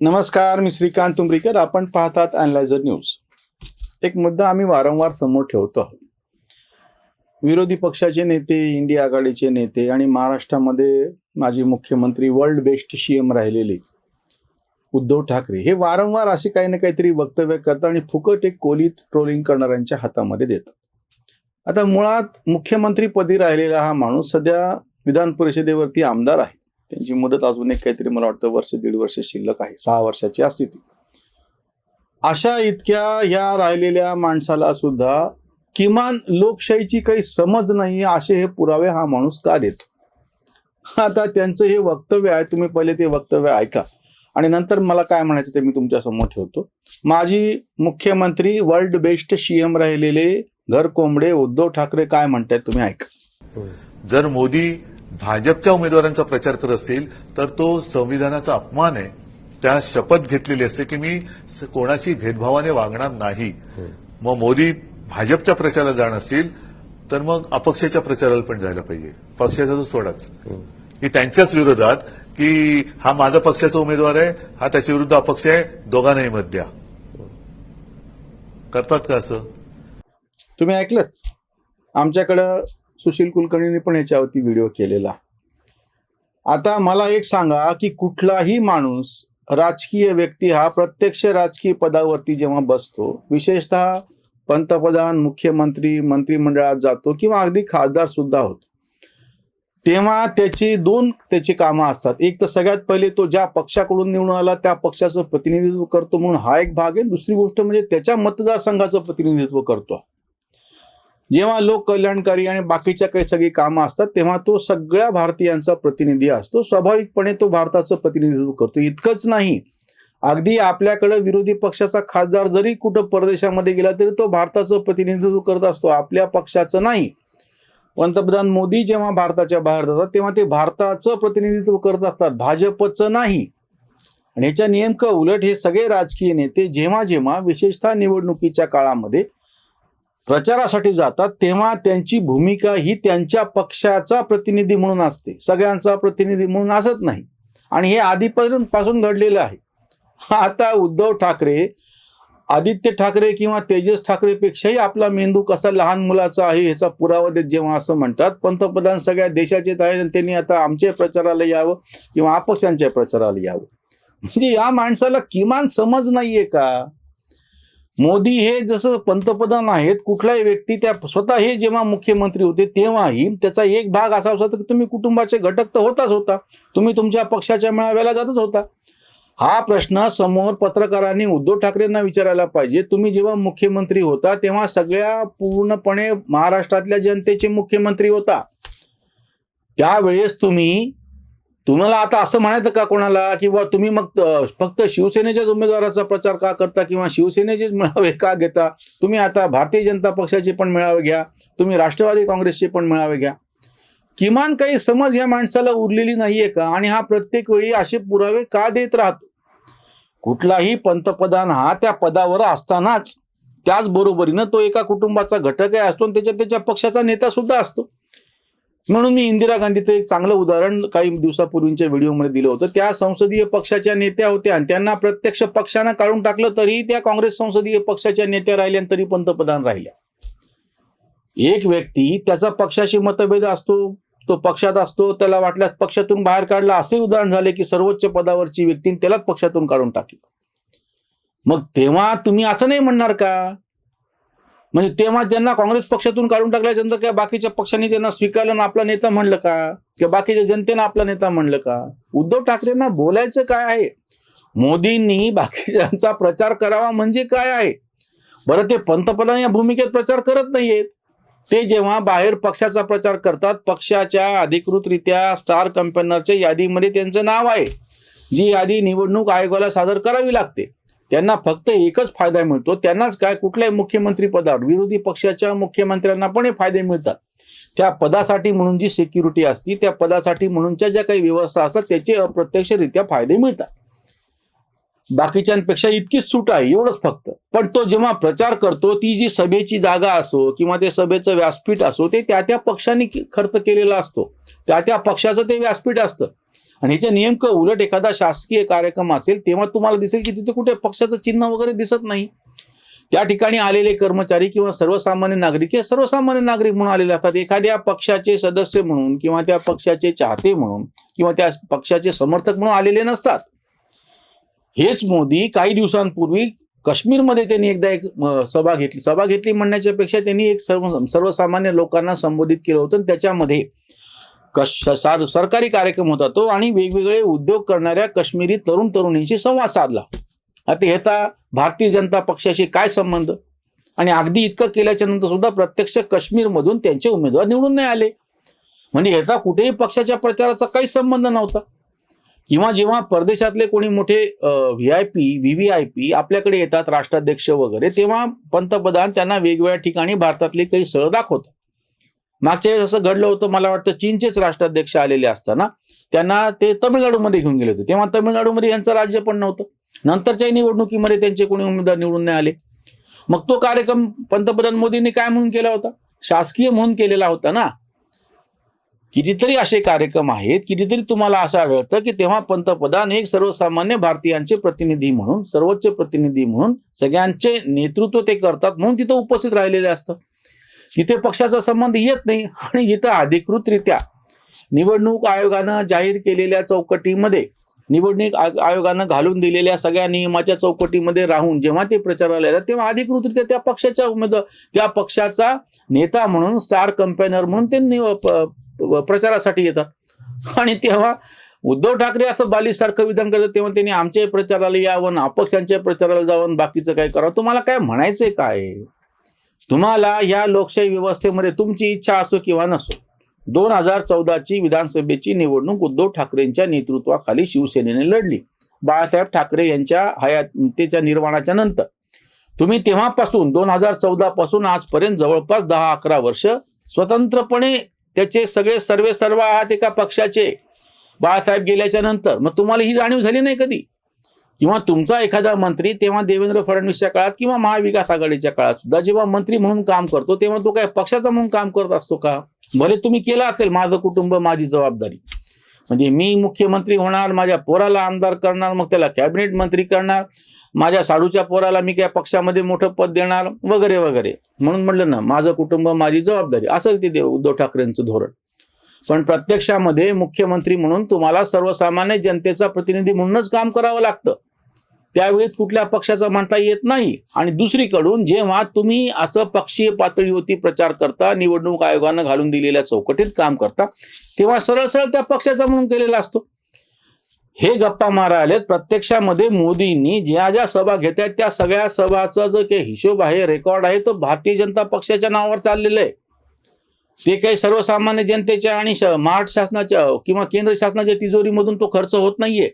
नमस्कार मी श्रीकांत तुंबरीकर आपण पाहतात अनलायझर न्यूज एक मुद्दा आम्ही वारंवार समोर ठेवतो आहोत. विरोधी पक्षाचे नेते इंडिया आघाडीचे नेते आणि महाराष्ट्रामध्ये माजी मुख्यमंत्री वर्ल्ड बेस्ट सीएम राहिलेले उद्धव ठाकरे हे वारंवार असे काही ना काहीतरी वक्तव्य करतात आणि फुकट एक कोलीत ट्रोलिंग करणाऱ्यांच्या हातामध्ये देतात. आता मुळात मुख्यमंत्रीपदी राहिलेला हा माणूस सध्या विधान परिषदेवरती आमदार आहे. त्यांची मुदत अजून एक काहीतरी मला वाटतं वर्ष दीड वर्ष शिल्लक आहे सहा वर्षाची असते ती. अशा इतक्या ह्या राहिलेल्या माणसाला सुद्धा किमान लोकशाहीची काही समज नाही असे हे पुरावे हा माणूस का देत? आता त्यांचं हे वक्तव्य आहे तुम्ही पहिले ते वक्तव्य ऐका. आणि नंतर मला काय म्हणायचं ते मी तुमच्यासमोर ठेवतो. माजी मुख्यमंत्री वर्ल्ड बेस्ट सीएम राहिलेले घर कोंबडे उद्धव ठाकरे काय म्हणतायत तुम्ही ऐका. जर मोदी भाजपच्या उमेदवारांचा प्रचार करत असतील तर तो संविधानाचा अपमान आहे. त्या शपथ घेतलेली असते की मी कोणाशी भेदभावाने वागणार नाही. मग मोदी भाजपच्या प्रचाराला जाणार असतील तर मग अपक्षाच्या प्रचाराला पण जायला पाहिजे. पक्षाचा तो सोडाच. की त्यांच्याच विरोधात की हा माझा पक्षाचा उमेदवार आहे हा त्याच्या विरुद्ध अपक्ष आहे दोघांनाही मत द्या. करतात का असं? तुम्ही ऐकलं आमच्याकडं सुशील कुलकर्णीने पण याच्यावरती व्हिडिओ केलेला. आता मला एक सांगा की कुठलाही माणूस राजकीय व्यक्ती हा प्रत्यक्ष राजकीय पदावरती जेव्हा बसतो विशेषतः पंतप्रधान मुख्यमंत्री मंत्रिमंडळात जातो किंवा अगदी खासदार सुद्धा होतो तेव्हा त्याची दोन त्याची कामं असतात. एक तर सगळ्यात पहिले तो ज्या पक्षाकडून निवडून आला त्या पक्षाचं प्रतिनिधित्व करतो म्हणून हा एक भाग आहे. दुसरी गोष्ट म्हणजे त्याच्या मतदारसंघाचं प्रतिनिधित्व करतो. जेव्हा लोक कल्याणकारी आणि बाकीच्या काही सगळी कामं असतात तेव्हा तो सगळ्या भारतीयांचा प्रतिनिधी असतो. स्वाभाविकपणे तो भारताचं प्रतिनिधित्व करतो. इतकंच नाही. अगदी आपल्याकडे विरोधी पक्षाचा खासदार जरी कुठं परदेशामध्ये गेला तरी तो भारताचं प्रतिनिधित्व करत असतो. आपल्या पक्षाचं नाही. पंतप्रधान मोदी जेव्हा भारताच्या बाहेर जातात तेव्हा ते भारताचं प्रतिनिधित्व करत असतात. भाजपचं नाही. आणि याच्या नेमकं उलट हे सगळे राजकीय नेते जेव्हा जेव्हा विशेषतः निवडणुकीच्या काळामध्ये प्रचारासाठी जातात तेव्हा त्यांची भूमिका ही त्यांच्या पक्षाचा प्रतिनिधी म्हणून असते. सगळ्यांचा प्रतिनिधी म्हणून असत नाही. आणि हे आधीपासून पासून घडलेलं आहे. आता उद्धव ठाकरे आदित्य ठाकरे किंवा तेजस ठाकरेपेक्षाही आपला मेंदू कसा लहान मुलाचा आहे ह्याचा पुरावा देत जेव्हा असं म्हणतात पंतप्रधान सगळ्या देशाचे आहेत आणि त्यांनी आता आमच्या प्रचाराला यावं किंवा अपक्षांच्या प्रचाराला यावं. म्हणजे या माणसाला किमान समज नाहीये का? मोदी हे जसं पंतप्रधान आहेत कुठलाही व्यक्ती त्या स्वतः हे जेव्हा मुख्यमंत्री होते तेव्हाही त्याचा एक भाग असा होता की तुम्ही कुटुंबाचे घटक तर होताच होता. तुम्ही तुमच्या पक्षाच्या मेळाव्याला जातच होता. हा प्रश्न समोर पत्रकारांनी उद्धव ठाकरेंना विचारायला पाहिजे. तुम्ही जेव्हा मुख्यमंत्री होता तेव्हा सगळ्या पूर्णपणे महाराष्ट्रातल्या जनतेचे मुख्यमंत्री होता. त्यावेळेस तुम्ही तुम्हाला आता असं म्हणायचं का कोणाला? की तुम्ही मग फक्त शिवसेनेच्याच उमेदवाराचा प्रचार का करता किंवा शिवसेनेचेच मेळावे का घेता? तुम्ही आता भारतीय जनता पक्षाचे पण मेळावे घ्या तुम्ही राष्ट्रवादी काँग्रेसचे पण मेळावे घ्या. किमान काही समज या माणसाला उरलेली नाहीये का? आणि हा प्रत्येक वेळी असे पुरावे का देत राहतो? कुठलाही पंतप्रधान हा त्या पदावर असतानाच त्याचबरोबरीनं तो एका कुटुंबाचा घटक आहे असतो आणि त्याच्या त्याच्या पक्षाचा नेता सुद्धा असतो. म्हणून मी इंदिरा गांधीचं एक चांगलं उदाहरण काही दिवसापूर्वीच्या व्हिडिओमध्ये दिलं होतं. त्या संसदीय पक्षाच्या नेत्या होत्या आणि त्यांना प्रत्यक्ष पक्षानं काढून टाकलं तरी त्या काँग्रेस संसदीय पक्षाच्या नेत्या राहिल्या आणि तरी पंतप्रधान राहिल्या. एक व्यक्ती त्याचा पक्षाशी मतभेद असतो तो पक्षात असतो त्याला वाटल्यास पक्षातून बाहेर काढला असे उदाहरण झाले की सर्वोच्च पदावरची व्यक्ती त्यालाच पक्षातून काढून टाकली. मग तेव्हा तुम्ही असं नाही म्हणणार का? म्हणजे तेव्हा त्यांना काँग्रेस पक्षातून काढून टाकल्यानंतर काय बाकीच्या पक्षांनी त्यांना स्वीकारलं आणि आपला नेता म्हणलं का? किंवा बाकीच्या जनतेनं आपला नेता म्हणलं का? उद्धव ठाकरेंना बोलायचं काय आहे? मोदींनी बाकीच्यांचा प्रचार करावा म्हणजे काय आहे? बरं ते पंतप्रधान या भूमिकेत प्रचार करत नाहीयेत. ते जेव्हा बाहेर पक्षाचा प्रचार करतात पक्षाच्या अधिकृतरित्या स्टार कंपनरच्या यादीमध्ये त्यांचं नाव आहे. जी यादी निवडणूक आयोगाला सादर करावी लागते. त्यांना फक्त एकच फायदा मिळतो. त्यांनाच काय कुठल्याही मुख्यमंत्री पदावर विरोधी पक्षाच्या मुख्यमंत्र्यांना पण हे फायदे मिळतात. त्या पदासाठी म्हणून जी सिक्युरिटी असती त्या पदासाठी म्हणूनच्या ज्या काही व्यवस्था असतात त्याचे अप्रत्यक्षरित्या फायदे मिळतात. बाकीच्यांपेक्षा इतकीच सूट आहे एवढंच फक्त. पण तो जेव्हा प्रचार करतो ती जी सभेची जागा असो किंवा ते सभेचं व्यासपीठ असो ते त्या त्या पक्षाने खर्च केलेला असतो. त्या त्या पक्षाचं ते व्यासपीठ असतं. आणि ह्याच्या नेमकं उलट एखादा शासकीय कार्यक्रम असेल तेव्हा तुम्हाला दिसेल की तिथे कुठे पक्षाचं चिन्ह वगैरे दिसत नाही. त्या ठिकाणी आलेले कर्मचारी किंवा सर्वसामान्य नागरिक हे सर्वसामान्य नागरिक म्हणून आलेले असतात. एखाद्या पक्षाचे सदस्य म्हणून किंवा त्या पक्षाचे चाहते म्हणून किंवा त्या पक्षाचे समर्थक म्हणून आलेले नसतात. हेच मोदी काही दिवसांपूर्वी काश्मीरमध्ये त्यांनी एकदा एक सभा घेतली. सभा घेतली म्हणण्याच्या पेक्षा त्यांनी एक सर्व सर्वसामान्य लोकांना संबोधित केलं होतं. त्याच्यामध्ये कश सरकारी कार्यक्रम होता तो आणि वेगवेगळे उद्योग करणाऱ्या काश्मीरी तरुण तरुणींशी संवाद साधला. आता ह्याचा भारतीय जनता पक्षाशी काय संबंध? आणि अगदी इतकं केल्याच्यानंतर सुद्धा प्रत्यक्ष काश्मीरमधून त्यांचे उमेदवार निवडून नाही आले. म्हणजे ह्याचा कुठेही पक्षाच्या प्रचाराचा काही संबंध नव्हता. किंवा जेव्हा परदेशातले कोणी मोठे V I P V V I P आपल्याकडे येतात राष्ट्राध्यक्ष वगैरे तेव्हा पंतप्रधान त्यांना वेगवेगळ्या ठिकाणी भारतातले काही स्थळं दाखवतात. मागच्या वेळेस असं घडलं होतं मला वाटतं चीनचेच राष्ट्राध्यक्ष आलेले असताना त्यांना ते तमिळनाडूमध्ये घेऊन गेले होते. तेव्हा तमिळनाडूमध्ये यांचं राज्य पण नव्हतं. नंतरच्या निवडणुकीमध्ये त्यांचे कोणी उमेदवार निवडून नाही आले. मग तो कार्यक्रम पंतप्रधान मोदींनी काय म्हणून केला होता? शासकीय म्हणून केलेला होता ना? कितीतरी असे कार्यक्रम आहेत कितीतरी तुम्हाला असं आढळतं की तेव्हा पंतप्रधान हे सर्वसामान्य भारतीयांचे प्रतिनिधी म्हणून सर्वोच्च प्रतिनिधी म्हणून सगळ्यांचे नेतृत्व ते करतात म्हणून तिथं उपस्थित राहिलेले असतं तिथे पक्षाचा संबंध येत नाही आणि जिथं अधिकृतरित्या निवडणूक आयोगानं जाहीर केलेल्या चौकटीमध्ये निवडणूक आयोगानं घालून दिलेल्या सगळ्या नियमाच्या चौकटीमध्ये राहून जेव्हा ते प्रचाराला येतात तेव्हा अधिकृतरित्या त्या पक्षाच्या उमेदवार त्या पक्षाचा नेता म्हणून स्टार कंपेनर म्हणून ते प्रचारासाठी येतात. आणि तेव्हा उद्धव ठाकरे असं बालिशसारखं विधान करतात तेव्हा त्यांनी आमच्याही प्रचाराला यावं अपक्षांच्या प्रचाराला जावं बाकीचं काय करावं तुम्हाला काय म्हणायचंय काय? तुम्हाला या लोकशाही व्यवस्थेमध्ये तुमची इच्छा असो किंवा नसो दोन हजार चौदाची विधानसभेची निवडणूक उद्धव ठाकरेंच्या नेतृत्वाखाली शिवसेनेने लढली. बाळासाहेब ठाकरे यांच्या हयातेच्या निर्माणाच्या नंतर. तुम्ही तेव्हापासून दोन हजार चौदा पासून आजपर्यंत जवळपास दहा अकरा वर्ष स्वतंत्रपणे त्याचे सगळे सर्वे सर्व आहात एका पक्षाचे. बाळासाहेब गेल्याच्यानंतर. मग तुम्हाला ही जाणीव झाली नाही कधी? किंवा तुमचा एखादा मंत्री तेव्हा देवेंद्र फडणवीसच्या काळात किंवा महाविकास आघाडीच्या काळात सुद्धा जेव्हा मंत्री म्हणून काम करतो तेव्हा तो काय पक्षाचा म्हणून काम करत असतो का? भले तुम्ही केलं असेल माझं कुटुंब माझी जबाबदारी. म्हणजे मी मुख्यमंत्री होणार माझ्या पोराला आमदार करणार मग त्याला कॅबिनेट मंत्री करणार. माझ्या साडूच्या पोराला मी काय पक्षामध्ये मोठं पद देणार? वगैरे वगैरे. म्हणून म्हटलं ना माझं कुटुंब माझी जबाबदारी. असेल ते उद्धव ठाकरेंचं धोरण. पण प्रत्यक्षामध्ये मुख्यमंत्री म्हणून तुम्हाला सर्वसामान्य जनतेचा प्रतिनिधी म्हणूनच काम करावं लागतं. त्यावेळेस कुठल्या पक्षाचं म्हणता येत नाही. आणि दुसरीकडून जेव्हा तुम्ही असं पक्षीय पातळीवरती प्रचार करता निवडणूक आयोगानं घालून दिलेल्या चौकटीत काम करता तेव्हा सरळ सरळ त्या पक्षाचा म्हणून केलेला असतो. हे गप्पा मारायलेत. प्रत्यक्षामध्ये मोदींनी ज्या ज्या सभा घेत आहेत त्या सगळ्या सभाचा जो काही हिशोब आहे रेकॉर्ड आहे तो भारतीय जनता पक्षाच्या नावावर चाललेलं आहे. ते काही सर्वसामान्य जनतेच्या आणि महाराष्ट्र शासनाच्या किंवा केंद्र शासनाच्या तिजोरीमधून तो खर्च होत नाहीये.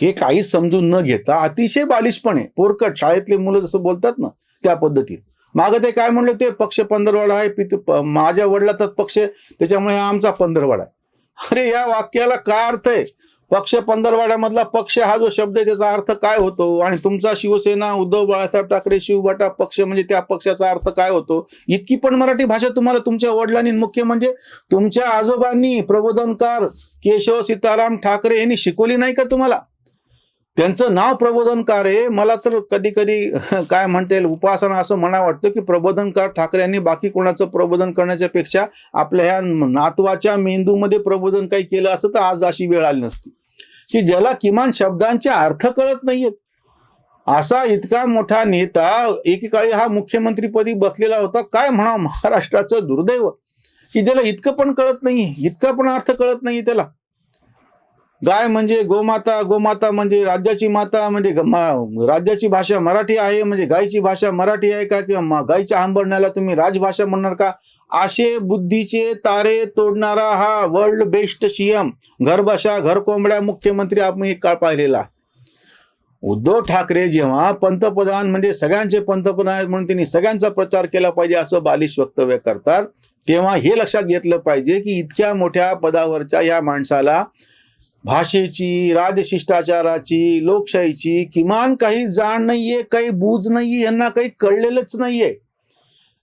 हे काही समजून न घेता अतिशय बालिशपणे पोरकट शाळेतले मुलं जसं बोलतात ना त्या पद्धतीत. मागं ते काय म्हणलं ते पक्ष पंधरवाडा आहे पित माझ्या वडिलाचाच पक्ष त्याच्यामुळे हा आमचा पंधरवाडा आहे. अरे या वाक्याला काय अर्थ आहे? पक्ष पंधरवाड्यामधला पक्ष हा जो शब्द आहे त्याचा अर्थ काय होतो? आणि तुमचा शिवसेना उद्धव बाळासाहेब ठाकरे शिवबाटा पक्ष म्हणजे त्या पक्षाचा अर्थ काय होतो? इतकी पण मराठी भाषा तुम्हाला तुमच्या वडिलांनी मुख्य म्हणजे तुमच्या आजोबांनी प्रबोधनकार केशव सीताराम ठाकरे यांनी शिकवली नाही का तुम्हाला? त्यांचं नाव प्रबोधनकार आहे. मला तर कधी कधी काय म्हणता येईल उपासना असं म्हणा वाटतं की प्रबोधनकार ठाकरे यांनी बाकी कोणाचं प्रबोधन करण्याच्या पेक्षा आपल्या ह्या नातवाच्या मेंदूमध्ये प्रबोधन काही केलं असतं तर आज अशी वेळ आली नसती. की ज्याला किमान शब्दांचे अर्थ कळत नाहीयेत. असा इतका मोठा नेता एकेकाळी हा मुख्यमंत्रीपदी बसलेला होता. काय म्हणावं महाराष्ट्राचं दुर्दैव. की ज्याला इतकं पण कळत नाही इतका पण अर्थ कळत नाही त्याला. गाय म्हणजे गोमाता गोमाता म्हणजे राज्याची माता म्हणजे राज्याची भाषा मराठी आहे म्हणजे गायची भाषा मराठी आहे का? किंवा गायच्या आंबडण्याला तुम्ही राजभाषा म्हणणार का? असे बुद्धीचे तारे तोडणारा हा वर्ल्ड बेस्ट सीएम घरभाषा घर कोंबड्या मुख्यमंत्री आपण एक काळ पाहिलेला. उद्धव ठाकरे जेव्हा पंतप्रधान म्हणजे सगळ्यांचे पंतप्रधान आहेत म्हणून त्यांनी सगळ्यांचा प्रचार केला पाहिजे असं बालिश वक्तव्य करतात तेव्हा हे लक्षात घेतलं पाहिजे की इतक्या मोठ्या पदावरच्या या माणसाला भाषेची राजशिष्टाचाराची लोकशाहीची किमान काही जाण नाहीये काही बूज नाहीये यांना काही कळलेलंच नाहीये.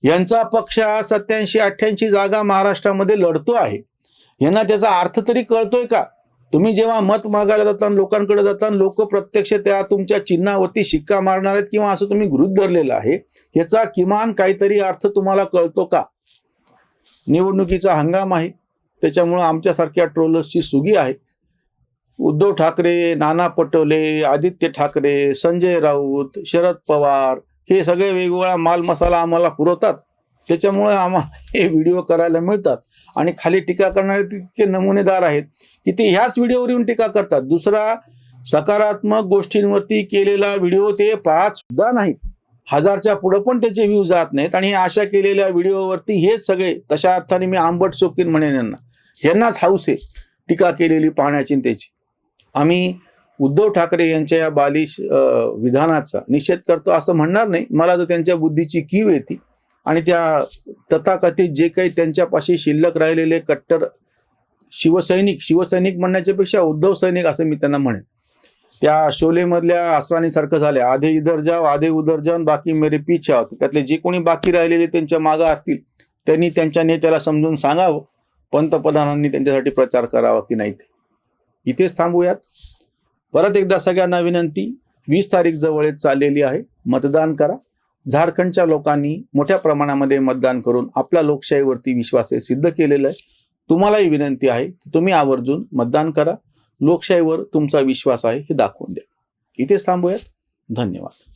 यांचा पक्ष सत्याऐंशी अठ्ठ्याऐंशी जागा महाराष्ट्रामध्ये लढतो आहे. यांना त्याचा अर्थ तरी कळतोय का? तुम्ही जेव्हा मत मागायला जाता लोकांकडे जाता लोक प्रत्यक्ष त्या तुमच्या चिन्हावरती शिक्का मारणार आहेत किंवा असं तुम्ही गृहित धरलेलं आहे याचा किमान काहीतरी अर्थ तुम्हाला कळतो का? निवडणुकीचा हंगाम आहे. त्याच्यामुळं आमच्यासारख्या ट्रोलर्सची सुगी आहे. उद्धव ठाकरे नाना पटोले आदित्य ठाकरे संजय राऊत शरद पवार हे सगळे वेगवेगळा माल मसाला आम्हाला पुरवतात. त्याच्यामुळे आम्हाला हे व्हिडिओ करायला मिळतात. आणि खाली टीका करणारे तितके नमुनेदार आहेत की ते ह्याच व्हिडिओवर येऊन टीका करतात. दुसरा सकारात्मक गोष्टींवरती केलेला व्हिडिओ ते पाहत सुद्धा नाहीत. हजारच्या पुढं पण त्याचे व्ह्यू जात नाहीत आणि अशा केलेल्या व्हिडिओवरती हेच सगळे तशा अर्थाने मी आंबट चोपकीन म्हणेन यांना. यांनाच हाऊस आहे टीका केलेली पाहण्याची त्याची. आम्ही उद्धव ठाकरे यांच्या या बालिश विधानाचा निषेध करतो असं म्हणणार नाही. मला तर त्यांच्या बुद्धीची कीव येते. आणि त्या तथाकथित जे काही त्यांच्यापाशी शिल्लक राहिलेले कट्टर शिवसैनिक शिवसैनिक म्हणण्याच्यापेक्षा उद्धव सैनिक असं मी त्यांना म्हणेन. त्या शोलेमधल्या असरानीसारखं झालं आधे इधर जाव आधे उधर जाऊन बाकी मेरे पीछे आहोत त्यातले जे कोणी बाकी राहिलेले त्यांच्या मागं असतील त्यांनी त्यांच्या नेत्याला समजून सांगावं. पंतप्रधानांनी त्यांच्यासाठी प्रचार करावा की नाही ते. इथेच थांबूयात. परत एकदा सगळ्यांना विनंती वीस तारीख जवळ चाललेली आहे. मतदान करा. झारखंडच्या लोकांनी मोठ्या प्रमाणामध्ये मतदान करून आपल्या लोकशाहीवरती विश्वास हे सिद्ध केलेलं आहे. तुम्हालाही विनंती आहे की तुम्ही आवर्जून मतदान करा. लोकशाहीवर तुमचा विश्वास आहे हे दाखवून द्या. इथेच थांबूयात. धन्यवाद.